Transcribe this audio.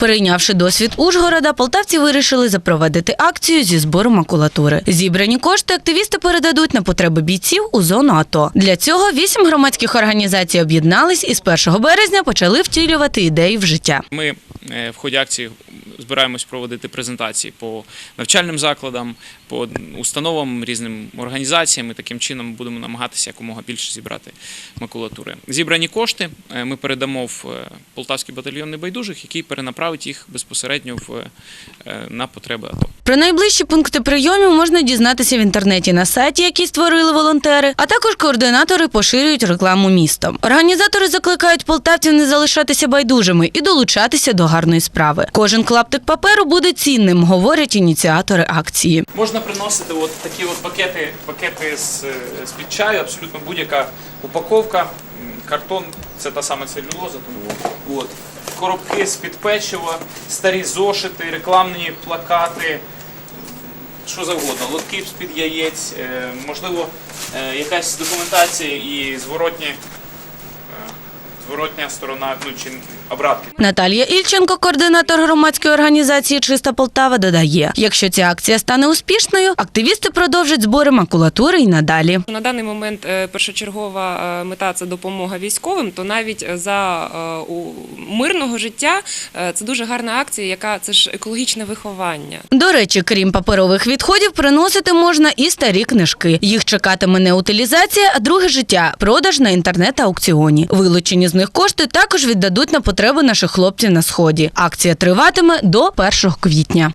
Перейнявши досвід Ужгорода, полтавці вирішили запровадити акцію зі збору макулатури. Зібрані кошти активісти передадуть на потреби бійців у зону АТО. Для цього вісім громадських організацій об'єднались і з 1 березня почали втілювати ідеї в життя. Ми е, в ході акції збираємось проводити презентації по навчальним закладам, по установам, різним організаціям. І таким чином будемо намагатися якомога більше зібрати макулатури. Зібрані кошти е, ми передамо в е, Полтавський батальйон небайдужих, який перенаправить їх безпосередньо в, е, на потреби АТО. Про найближчі пункти прийомів можна дізнатися в інтернеті на сайті, який створили волонтери, а також координатори поширюють рекламу містом. Організатори закликають полтавців не залишатися байдужими і долучатися до гарної справи. Кожен клаптик паперу буде цінним, говорять ініціатори акції. Можна приносити от такі от пакети, пакети з, е, з-під чаю, абсолютно будь-яка упаковка, картон, це та сама целюлоза, тому от. коробки з-під печива, старі зошити, рекламні плакати, що завгодно, лотки з-під яєць, е, можливо, е, якась документація і зворотні, зворотня сторона, ну чи обратки. Наталія Ільченко, координатор громадської організації Чиста Полтава, додає: якщо ця акція стане успішною, активісти продовжать збори макулатури і надалі. На даний момент е, першочергова е, мета це допомога військовим. То навіть за е, мирного життя це дуже гарна акція, яка це ж екологічне виховання. До речі, крім паперових відходів, приносити можна і старі книжки. Їх чекатиме не утилізація, а друге життя продаж на інтернет-аукціоні. Вилучені з них кошти також віддадуть на потреби наших хлопців на сході. Акція триватиме до 1 квітня.